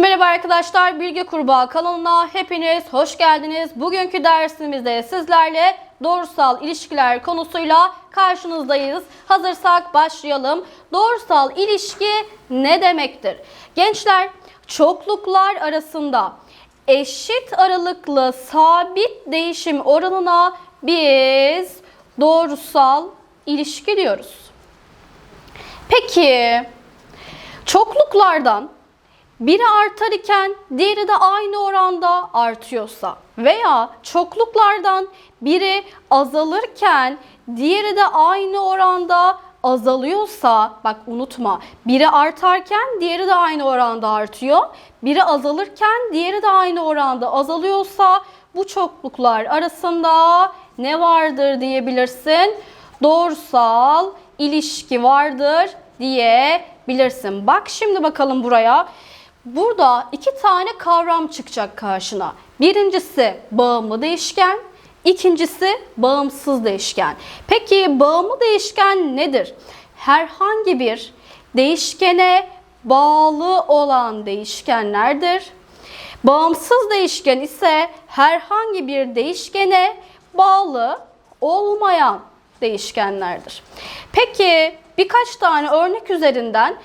Merhaba arkadaşlar, Bilge Kurbağa kanalına hepiniz hoş geldiniz. Bugünkü dersimizde sizlerle doğrusal ilişkiler konusuyla karşınızdayız. Hazırsak başlayalım. Doğrusal ilişki ne demektir? Gençler, çokluklar arasında eşit aralıklı sabit değişim oranına biz doğrusal ilişki diyoruz. Peki, çokluklardan biri artar iken diğeri de aynı oranda artıyorsa veya çokluklardan biri azalırken diğeri de aynı oranda azalıyorsa bak unutma biri artarken diğeri de aynı oranda artıyor. Biri azalırken diğeri de aynı oranda azalıyorsa bu çokluklar arasında ne vardır diyebilirsin? Doğrusal ilişki vardır diyebilirsin. Bak şimdi bakalım buraya. Burada iki tane kavram çıkacak karşına. Birincisi bağımlı değişken, ikincisi bağımsız değişken. Peki bağımlı değişken nedir? Herhangi bir değişkene bağlı olan değişkenlerdir. Bağımsız değişken ise herhangi bir değişkene bağlı olmayan değişkenlerdir. Peki birkaç tane örnek üzerinden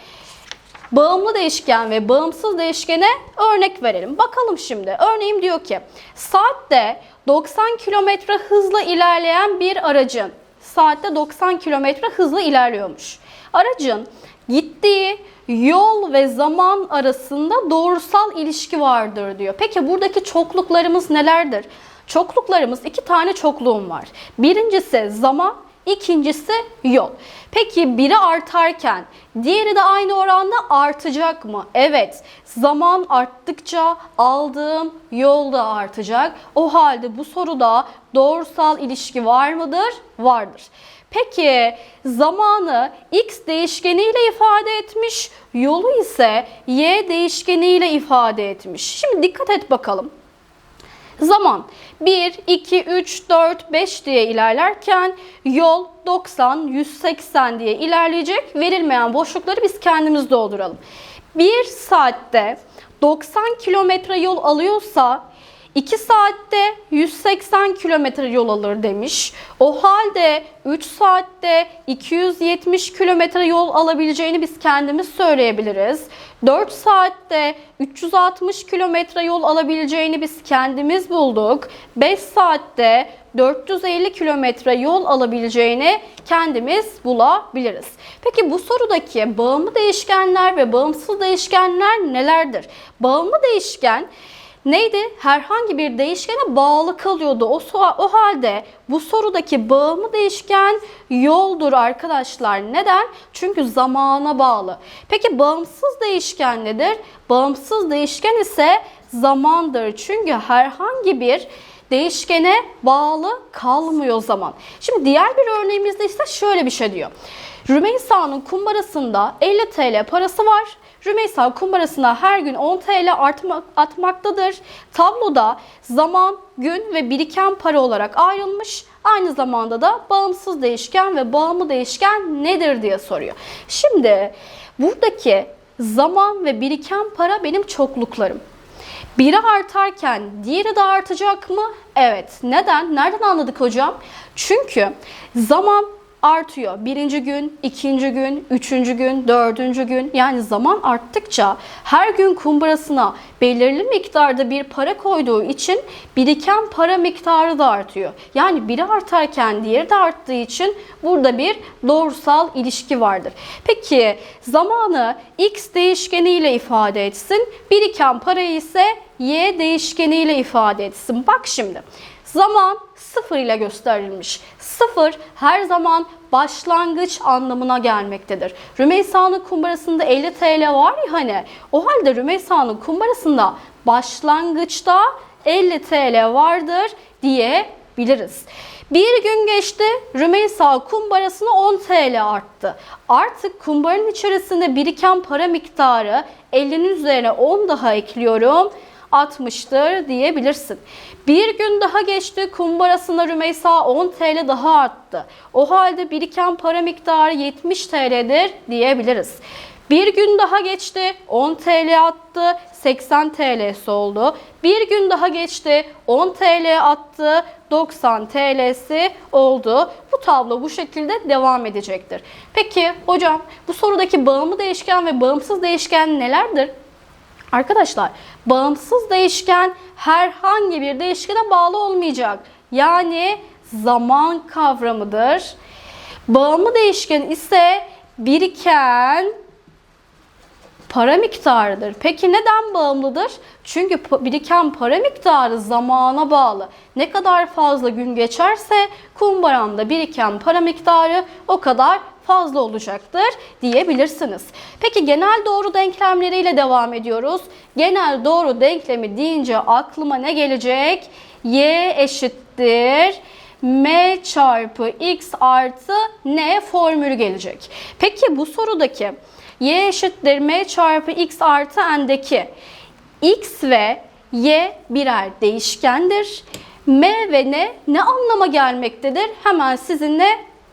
bağımlı değişken ve bağımsız değişkene örnek verelim. Bakalım şimdi. Örneğim diyor ki saatte 90 km hızla ilerleyen bir aracın saatte 90 km hızla ilerliyormuş. Aracın gittiği yol ve zaman arasında doğrusal ilişki vardır diyor. Peki buradaki çokluklarımız nelerdir? Çokluklarımız iki tane çokluğum var. Birincisi zaman, ikincisi yol. Peki biri artarken diğeri de aynı oranda artacak mı? Evet. Zaman arttıkça aldığım yol da artacak. O halde bu soruda doğrusal ilişki var mıdır? Vardır. Peki zamanı x değişkeniyle ifade etmiş, yolu ise y değişkeniyle ifade etmiş. Şimdi dikkat et bakalım. Zaman 1, 2, 3, 4, 5 diye ilerlerken yol 90, 180 diye ilerleyecek. Verilmeyen boşlukları biz kendimiz dolduralım. 1 saatte 90 kilometre yol alıyorsa 2 saatte 180 kilometre yol alır demiş. O halde 3 saatte 270 kilometre yol alabileceğini biz kendimiz söyleyebiliriz. 4 saatte 360 kilometre yol alabileceğini biz kendimiz bulduk. 5 saatte 450 kilometre yol alabileceğini kendimiz bulabiliriz. Peki bu sorudaki bağımlı değişkenler ve bağımsız değişkenler nelerdir? Bağımlı değişken neydi? Herhangi bir değişkene bağlı kalıyordu. O, o halde bu sorudaki bağımlı değişken yoldur arkadaşlar. Neden? Çünkü zamana bağlı. Peki bağımsız değişken nedir? Bağımsız değişken ise zamandır. Çünkü herhangi bir değişkene bağlı kalmıyor zaman. Şimdi diğer bir örneğimizde ise şöyle bir şey diyor. Rümeysa'nın kumbarasında 50 TL parası var. Rümeysa kumbarasına her gün 10 TL artmak, atmaktadır. Tabloda zaman, gün ve biriken para olarak ayrılmış. Aynı zamanda da bağımsız değişken ve bağımlı değişken nedir diye soruyor. Şimdi buradaki zaman ve biriken para benim çokluklarım. Biri artarken diğeri de artacak mı? Evet. Neden? Nereden anladık hocam? Çünkü zaman artıyor. Birinci gün, ikinci gün, üçüncü gün, dördüncü gün yani zaman arttıkça her gün kumbarasına belirli miktarda bir para koyduğu için biriken para miktarı da artıyor. Yani biri artarken diğeri de arttığı için burada bir doğrusal ilişki vardır. Peki zamanı x değişkeniyle ifade etsin, biriken parayı ise y değişkeniyle ifade etsin. Bak şimdi zaman sıfır ile gösterilmiş. Sıfır her zaman başlangıç anlamına gelmektedir. Rümeysa'nın kumbarasında 50 TL var ya hani o halde Rümeysa'nın kumbarasında başlangıçta 50 TL vardır diyebiliriz. Bir gün geçti, Rümeysa kumbarasına 10 TL arttı. Artık kumbaranın içerisinde biriken para miktarı 50'nin üzerine 10 daha ekliyorum. 60'tır diyebilirsin. Bir gün daha geçti kumbarasına Rümeysa 10 TL daha arttı. O halde biriken para miktarı 70 TL'dir diyebiliriz. Bir gün daha geçti 10 TL attı 80 TL'si oldu. Bir gün daha geçti 10 TL attı 90 TL'si oldu. Bu tablo bu şekilde devam edecektir. Peki hocam bu sorudaki bağımlı değişken ve bağımsız değişken nelerdir? Arkadaşlar bağımsız değişken herhangi bir değişkene bağlı olmayacak. Yani zaman kavramıdır. Bağımlı değişken ise biriken para miktarıdır. Peki neden bağımlıdır? Çünkü biriken para miktarı zamana bağlı. Ne kadar fazla gün geçerse kumbaramda biriken para miktarı o kadar fazla olacaktır diyebilirsiniz. Peki genel doğru denklemleriyle devam ediyoruz. Genel doğru denklemi deyince aklıma ne gelecek? Y eşittir m çarpı x artı n formülü gelecek. Peki bu sorudaki y eşittir m çarpı x artı n'deki x ve y birer değişkendir. M ve n ne anlama gelmektedir? Hemen sizinle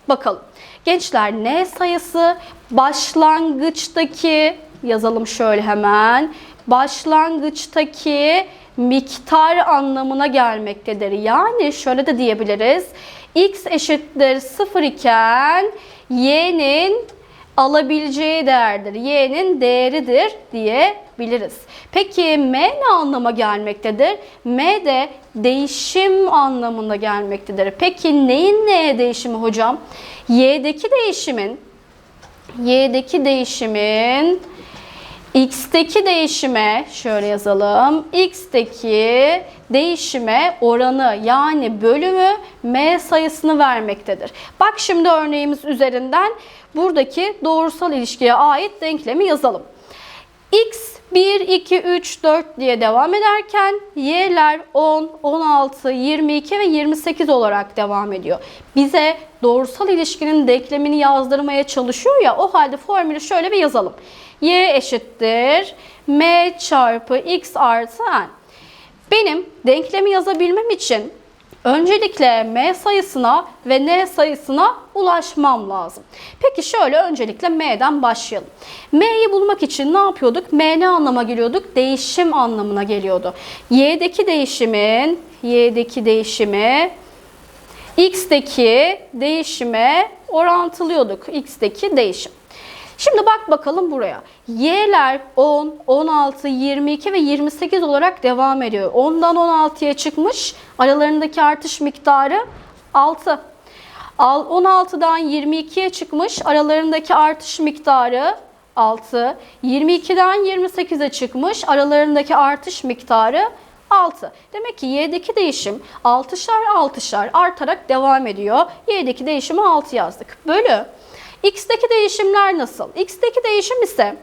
bakalım. Gençler n sayısı başlangıçtaki yazalım şöyle hemen. Başlangıçtaki miktar anlamına gelmektedir. Yani şöyle de diyebiliriz. x eşittir 0 iken y'nin alabileceği değerdir. Y'nin değeridir diyebiliriz. Peki M ne anlama gelmektedir? M de değişim anlamında gelmektedir. Peki neyin neye değişimi hocam? Y'deki değişimin Y'deki değişimin X'teki değişime şöyle yazalım. X'teki değişime oranı yani bölümü M sayısını vermektedir. Bak şimdi örneğimiz üzerinden buradaki doğrusal ilişkiye ait denklemi yazalım. X 1, 2, 3, 4 diye devam ederken y'ler 10, 16, 22 ve 28 olarak devam ediyor. Bize doğrusal ilişkinin denklemini yazdırmaya çalışıyor ya o halde formülü şöyle bir yazalım. Y eşittir m çarpı x artı n. Benim denklemi yazabilmem için öncelikle m sayısına ve n sayısına ulaşmam lazım. Peki şöyle öncelikle m'den başlayalım. m'yi bulmak için ne yapıyorduk? m ne anlama geliyorduk? Değişim anlamına geliyordu. y'deki değişimin y'deki değişimi x'teki değişime orantılıyorduk. x'teki değişim. Şimdi bak bakalım buraya. Y'ler 10, 16, 22 ve 28 olarak devam ediyor. 10'dan 16'ya çıkmış. Aralarındaki artış miktarı 6. Al- 16'dan 22'ye çıkmış. Aralarındaki artış miktarı 6. 22'den 28'e çıkmış. Aralarındaki artış miktarı 6. Demek ki y'deki değişim 6'şar 6'şar artarak devam ediyor. Y'deki değişimi 6 yazdık. Bölü X'teki değişimler nasıl? X'teki değişim ise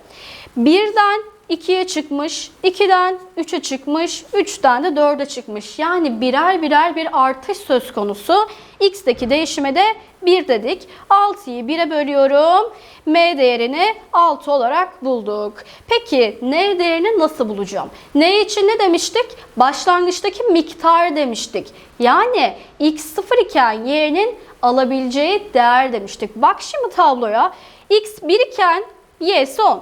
1'den 2'ye çıkmış, 2'den 3'e çıkmış, 3'ten de 4'e çıkmış. Yani birer birer bir artış söz konusu. X'teki değişime de 1 dedik. 6'yı 1'e bölüyorum. M değerini 6 olarak bulduk. Peki N değerini nasıl bulacağım? N için ne demiştik? Başlangıçtaki miktar demiştik. Yani X 0 iken Y'nin alabileceği değer demiştik. Bak şimdi tabloya. X 1 iken Y'si 10.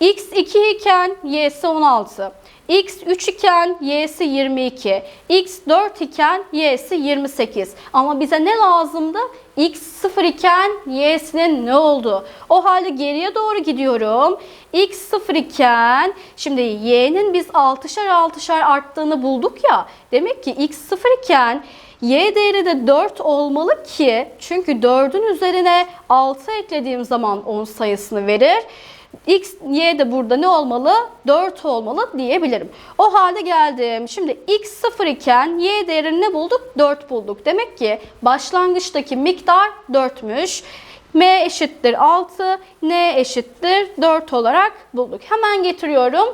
X 2 iken Y'si 16. X 3 iken Y'si 22. X 4 iken Y'si 28. Ama bize ne lazımdı? X 0 iken Y'sinin ne oldu? O halde geriye doğru gidiyorum. X 0 iken şimdi Y'nin biz 6'şar 6'şar arttığını bulduk ya. Demek ki X 0 iken Y değeri de 4 olmalı ki çünkü 4'ün üzerine 6 eklediğim zaman 10 sayısını verir. X, Y de burada ne olmalı? 4 olmalı diyebilirim. O halde geldim. Şimdi X 0 iken Y değerini ne bulduk? 4 bulduk. Demek ki başlangıçtaki miktar 4'müş. M eşittir 6, N eşittir 4 olarak bulduk. Hemen getiriyorum.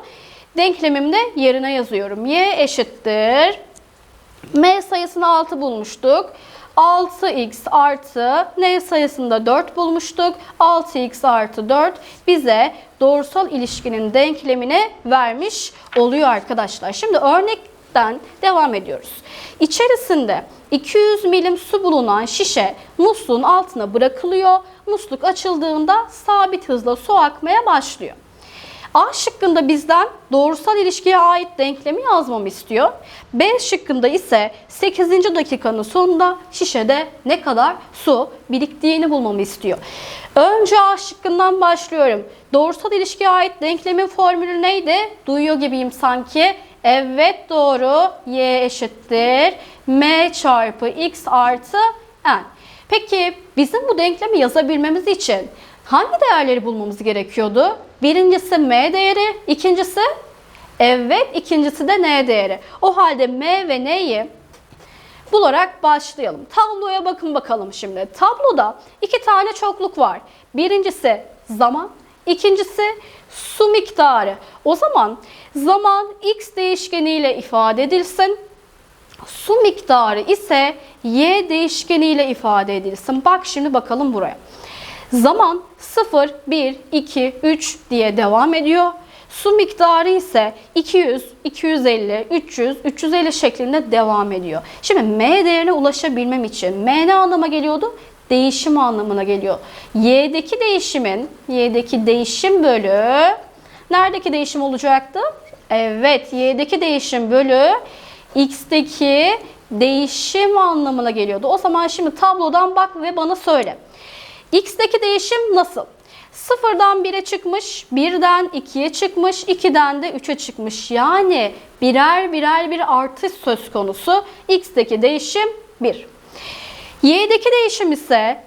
Denklemimde yerine yazıyorum. Y eşittir M sayısını 6 bulmuştuk. 6x artı n sayısında 4 bulmuştuk. 6x artı 4 bize doğrusal ilişkinin denklemini vermiş oluyor arkadaşlar. Şimdi örnekten devam ediyoruz. İçerisinde 200 milim su bulunan şişe musluğun altına bırakılıyor. Musluk açıldığında sabit hızla su akmaya başlıyor. A şıkkında bizden doğrusal ilişkiye ait denklemi yazmamı istiyor. B şıkkında ise 8. dakikanın sonunda şişede ne kadar su biriktiğini bulmamı istiyor. Önce A şıkkından başlıyorum. Doğrusal ilişkiye ait denklemin formülü neydi? Duyuyor gibiyim sanki. Evet doğru. Y eşittir. M çarpı X artı N. Peki bizim bu denklemi yazabilmemiz için hangi değerleri bulmamız gerekiyordu? Birincisi M değeri, ikincisi evet, ikincisi de N değeri. O halde M ve N'yi bularak başlayalım. Tabloya bakın bakalım şimdi. Tabloda iki tane çokluk var. Birincisi zaman, ikincisi su miktarı. O zaman zaman x değişkeniyle ifade edilsin. Su miktarı ise y değişkeniyle ifade edilsin. Bak şimdi bakalım buraya. Zaman 0, 1, 2, 3 diye devam ediyor. Su miktarı ise 200, 250, 300, 350 şeklinde devam ediyor. Şimdi M değerine ulaşabilmem için M ne anlama geliyordu? Değişim anlamına geliyor. Y'deki değişimin, Y'deki değişim bölü neredeki değişim olacaktı? Evet, Y'deki değişim bölü X'teki değişim anlamına geliyordu. O zaman şimdi tablodan bak ve bana söyle. X'teki değişim nasıl? Sıfırdan 1'e çıkmış, 1'den 2'ye çıkmış, 2'den de 3'e çıkmış. Yani birer birer bir artış söz konusu. X'teki değişim 1. Y'deki değişim ise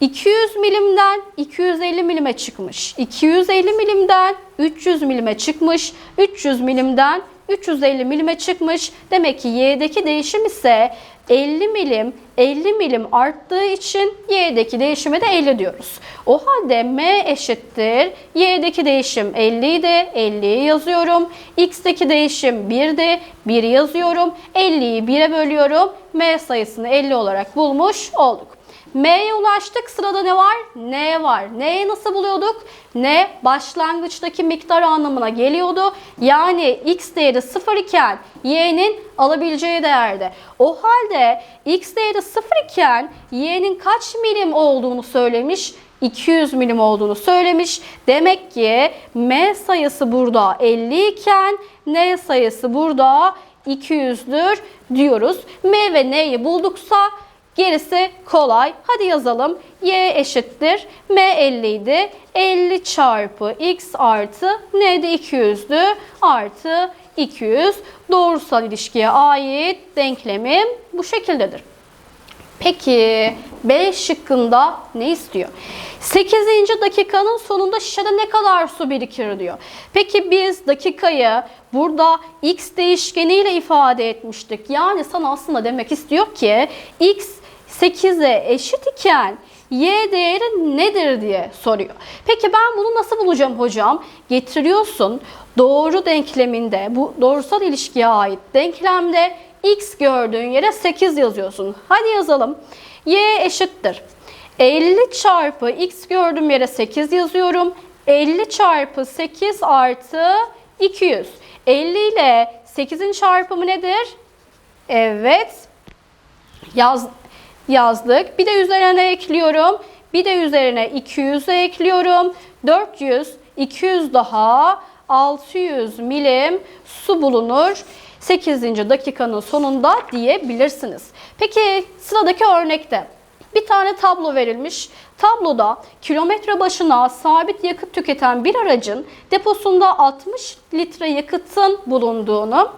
200 milimden 250 milime çıkmış. 250 milimden 300 milime çıkmış. 300 milimden 350 milime çıkmış. Demek ki Y'deki değişim ise 50 milim 50 milim arttığı için Y'deki değişime de 50 diyoruz. O halde M eşittir. Y'deki değişim 50 idi. 50'yi yazıyorum. X'teki değişim 1'di. 1 yazıyorum. 50'yi 1'e bölüyorum. M sayısını 50 olarak bulmuş olduk. M'ye ulaştık. Sırada ne var? N var. N'yi nasıl buluyorduk? N başlangıçtaki miktar anlamına geliyordu. Yani x değeri 0 iken y'nin alabileceği değerde. O halde x değeri 0 iken y'nin kaç milim olduğunu söylemiş? 200 milim olduğunu söylemiş. Demek ki M sayısı burada 50 iken N sayısı burada 200'dür diyoruz. M ve N'yi bulduksa Gerisi kolay. Hadi yazalım. Y eşittir. M 50 idi. 50 çarpı x artı n de 200'dü. Artı 200 doğrusal ilişkiye ait denklemim bu şekildedir. Peki B şıkkında ne istiyor? 8. dakikanın sonunda şişede ne kadar su birikir diyor. Peki biz dakikayı burada x değişkeniyle ifade etmiştik. Yani sana aslında demek istiyor ki x 8'e eşit iken y değeri nedir diye soruyor. Peki ben bunu nasıl bulacağım hocam? Getiriyorsun doğru denkleminde bu doğrusal ilişkiye ait denklemde x gördüğün yere 8 yazıyorsun. Hadi yazalım. y eşittir. 50 çarpı x gördüğüm yere 8 yazıyorum. 50 çarpı 8 artı 200. 50 ile 8'in çarpımı nedir? Evet. Yaz, yazdık. Bir de üzerine ekliyorum. Bir de üzerine 200 ekliyorum. 400, 200 daha 600 milim su bulunur. 8. dakikanın sonunda diyebilirsiniz. Peki sıradaki örnekte bir tane tablo verilmiş. Tabloda kilometre başına sabit yakıt tüketen bir aracın deposunda 60 litre yakıtın bulunduğunu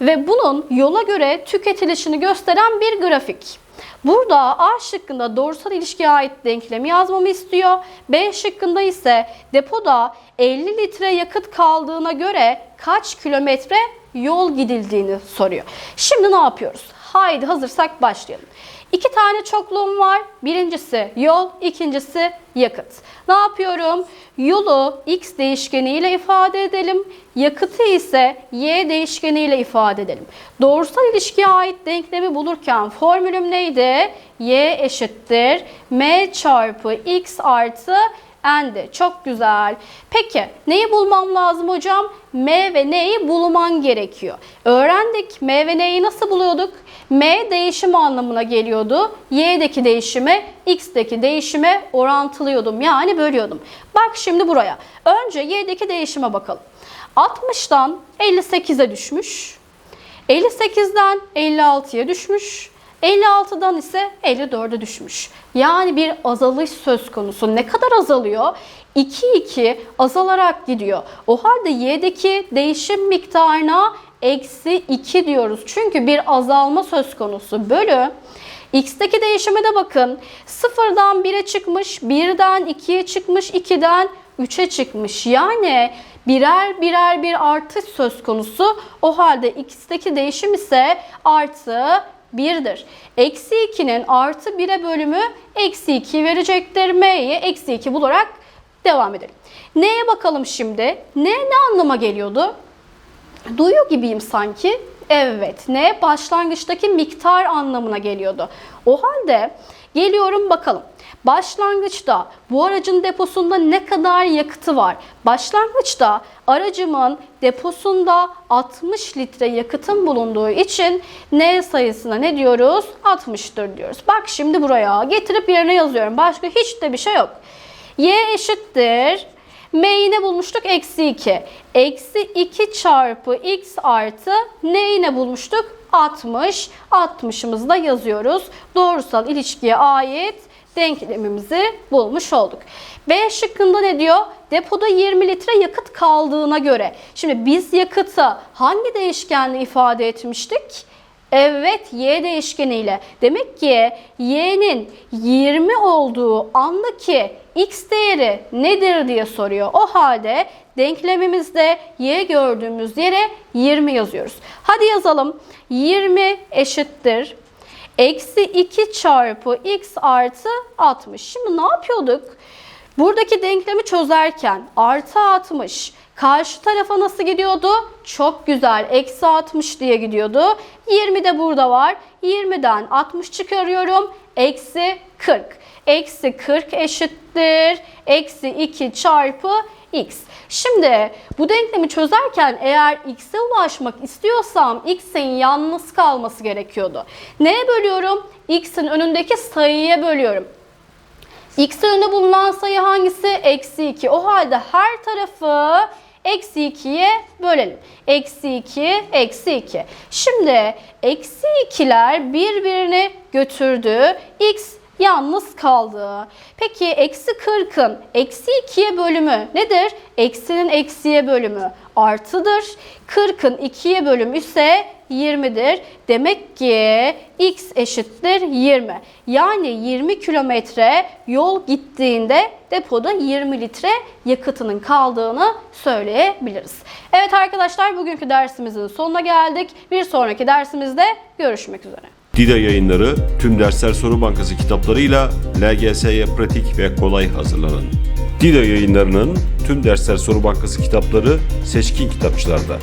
ve bunun yola göre tüketilişini gösteren bir grafik. Burada A şıkkında doğrusal ilişkiye ait denklemi yazmamı istiyor. B şıkkında ise depoda 50 litre yakıt kaldığına göre kaç kilometre yol gidildiğini soruyor. Şimdi ne yapıyoruz? Haydi hazırsak başlayalım. İki tane çokluğum var. Birincisi yol, ikincisi yakıt. Ne yapıyorum? Yolu x değişkeniyle ifade edelim. Yakıtı ise y değişkeniyle ifade edelim. Doğrusal ilişkiye ait denklemi bulurken formülüm neydi? y eşittir m çarpı x artı n'di. Çok güzel. Peki neyi bulmam lazım hocam? M ve N'yi bulman gerekiyor. Öğrendik M ve N'yi nasıl buluyorduk? M değişim anlamına geliyordu. Y'deki değişime, X'deki değişime orantılıyordum. Yani bölüyordum. Bak şimdi buraya. Önce Y'deki değişime bakalım. 60'dan 58'e düşmüş. 58'den 56'ya düşmüş. 56'dan ise 54'e düşmüş. Yani bir azalış söz konusu. Ne kadar azalıyor? 2 2 azalarak gidiyor. O halde y'deki değişim miktarına eksi 2 diyoruz. Çünkü bir azalma söz konusu. Bölü x'teki değişime de bakın. 0'dan 1'e çıkmış, 1'den 2'ye çıkmış, 2'den 3'e çıkmış. Yani birer birer bir artış söz konusu. O halde x'teki değişim ise artı 1'dir. Eksi 2'nin artı 1'e bölümü eksi 2 verecektir. M'ye eksi 2 bularak devam edelim. N'ye bakalım şimdi. N ne anlama geliyordu? Duyuyor gibiyim sanki. Evet, ne başlangıçtaki miktar anlamına geliyordu. O halde geliyorum bakalım. Başlangıçta bu aracın deposunda ne kadar yakıtı var? Başlangıçta aracımın deposunda 60 litre yakıtın bulunduğu için N sayısına ne diyoruz? 60'tır diyoruz. Bak şimdi buraya getirip yerine yazıyorum. Başka hiç de bir şey yok. Y eşittir M'yi ne bulmuştuk? Eksi 2. Eksi 2 çarpı x artı neyi ne bulmuştuk? 60. 60'ımızı da yazıyoruz. Doğrusal ilişkiye ait denklemimizi bulmuş olduk. B şıkkında ne diyor? Depoda 20 litre yakıt kaldığına göre. Şimdi biz yakıtı hangi değişkenle ifade etmiştik? Evet y değişkeniyle. Demek ki y'nin 20 olduğu andaki x değeri nedir diye soruyor. O halde denklemimizde y gördüğümüz yere 20 yazıyoruz. Hadi yazalım. 20 eşittir. Eksi 2 çarpı x artı 60. Şimdi ne yapıyorduk? Buradaki denklemi çözerken artı 60 karşı tarafa nasıl gidiyordu? Çok güzel. Eksi 60 diye gidiyordu. 20 de burada var. 20'den 60 çıkarıyorum. Eksi 40. Eksi 40 eşittir. Eksi 2 çarpı x. Şimdi bu denklemi çözerken eğer x'e ulaşmak istiyorsam x'in yalnız kalması gerekiyordu. Neye bölüyorum? x'in önündeki sayıya bölüyorum. X önünde bulunan sayı hangisi? Eksi 2. O halde her tarafı eksi 2'ye bölelim. Eksi 2, eksi 2. Şimdi eksi 2'ler birbirini götürdü. X yalnız kaldı. Peki eksi 40'ın eksi 2'ye bölümü nedir? Eksinin eksiye bölümü artıdır. 40'ın 2'ye bölümü ise 20'dir. Demek ki x eşittir 20. Yani 20 kilometre yol gittiğinde depoda 20 litre yakıtının kaldığını söyleyebiliriz. Evet arkadaşlar bugünkü dersimizin sonuna geldik. Bir sonraki dersimizde görüşmek üzere. Dida yayınları tüm dersler soru bankası kitaplarıyla LGS'ye pratik ve kolay hazırlanın. Dida yayınlarının tüm dersler soru bankası kitapları seçkin kitapçılarda.